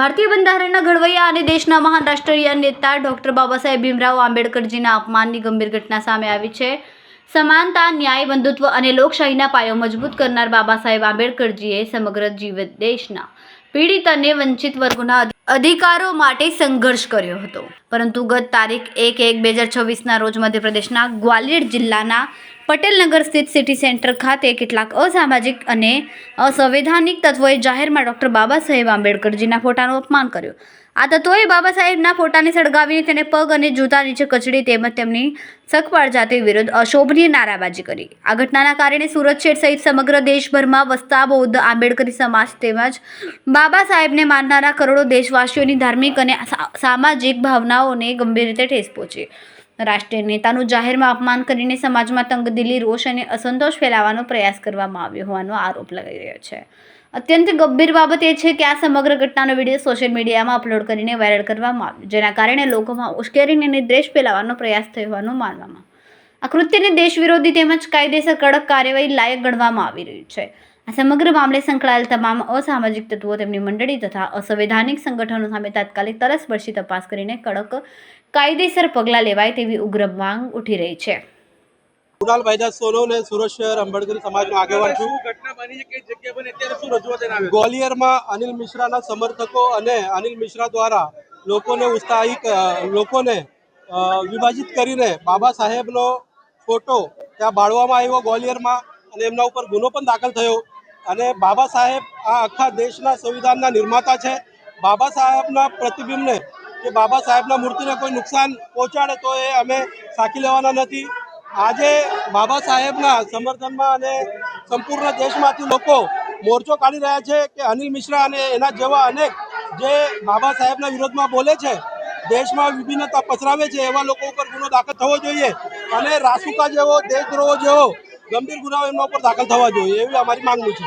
ભારતીય બંધારણના ઘડવૈયા અને દેશના મહાન રાષ્ટ્રીય નેતા ડોક્ટર બાબા સાહેબ ભીમરાવ આંબેડકરજીના અપમાનની ગંભીર ઘટના સામે આવી છે. સમાનતા, ન્યાય, બંધુત્વ અને લોકશાહીના પાયો મજબૂત કરનાર બાબા સાહેબ આંબેડકરજીએ સમગ્ર જીવન દેશના પીડિત અને વંચિત વર્ગોના અધિકારો માટે સંઘર્ષ કર્યો હતો. પરંતુ ગત તારીખ એક એક બે હજાર છવ્વીસના રોજ મધ્યપ્રદેશના ગ્વાલિયર જિલ્લાના પટેલનગર સ્થિત સિટી સેન્ટર ખાતે કેટલાક અસામાજિક અને અસંવૈધાનિક તત્વોએ જાહેરમાં ડૉક્ટર બાબા સાહેબ આંબેડકરજીના ફોટાનું અપમાન કર્યું. આ તત્વોએ બાબા સાહેબના ફોટાને સળગાવીને તેને પગ અને જૂતા નીચે કચડી તેમજ તેમની સખપાળ જાતિ વિરુદ્ધ અશોભનીય નારાબાજી કરી. આ ઘટનાના કારણે સુરત શેઠ સહિત સમગ્ર દેશભરમાં વસતા બૌદ્ધ આંબેડકરી સમાજ તેમજ બાબા સાહેબને માનનારા કરોડો દેશવાસીઓની ધાર્મિક અને સામાજિક ભાવનાઓને ગંભીર રીતે ઠેસ પહોંચી. રાષ્ટ્રીય નેતાનું જાહેરમાં અપમાન કરીને સમાજમાં તંગદિલી રોષ અને અસંતોષ ફેલાવવાનો પ્રયાસ કરવામાં આવ્યો હોવાનો આરોપ લગાઈ રહ્યો છે. અત્યંત ગંભીર બાબત એ છે કે આ સમગ્ર ઘટનાનો વીડિયો સોશિયલ મીડિયામાં અપલોડ કરીને વાયરલ કરવામાં આવ્યો, જેના કારણે લોકોમાં ઉશ્કેરીને અને દ્વેષ ફેલાવવાનો પ્રયાસ થયો હોવાનું માનવામાં. આ કૃત્યને દેશ વિરોધી તેમજ કાયદેસર કડક કાર્યવાહી લાયક ગણવામાં આવી રહ્યું છે. આ સમગ્ર મામલે સંકળાયેલ તમામ અસામાજિક તત્વો તેમની મંડળી તથા અસંવૈધાનિક સંગઠનો સામે તાત્કાલિક તરસબરસી તપાસ કરીને કડક કાયદેસર પગલાં લેવાય તેવી ઉગ્ર માંગ ઉઠી રહી છે. કુણાલ ભાઈદાસ સોનોને સુરત શહેર અંબેડકરી સમાજનો આગેવાન છું. ઘટના બની છે કે જગ્યા પર અત્યારે શું રજૂઆત આવે ગ્વાલિયરમાં અનિલ મિશ્રાના સમર્થકો અને અનિલ મિશ્રા દ્વારા લોકોને ઉત્સાહિત લોકોને વિભાજિત કરીને બાબા સાહેબનો ફોટો ત્યાં બાળવામાં આવ્યો ગ્વાલિયરમાં અને એમના ઉપર ગુનો પણ દાખલ થયો. અને બાબા સાહેબ આ આખા દેશના સંવિધાનના નિર્માતા છે. બાબા સાહેબના પ્રતિબિંબને કે બાબા સાહેબના મૂર્તિને કોઈ નુકસાન પહોંચાડે તો એ અમે સાકી લેવાના નથી. આજે બાબા સાહેબના સમર્થનમાં અને સંપૂર્ણ દેશમાંથી લોકો મોરચો કાઢી રહ્યા છે કે અનિલ મિશ્રા અને એના જેવા અનેક જે બાબા સાહેબના વિરોધમાં બોલે છે, દેશમાં વિભિન્નતા પસરાવે છે એવા લોકો ઉપર ગુનો દાખલ થવો જોઈએ અને રાસુકા જેવો, દેશદ્રોહ જેવો ગંભીર ગુનાઓ એમના ઉપર દાખલ થવા જોઈએ એવી અમારી માંગણી છે.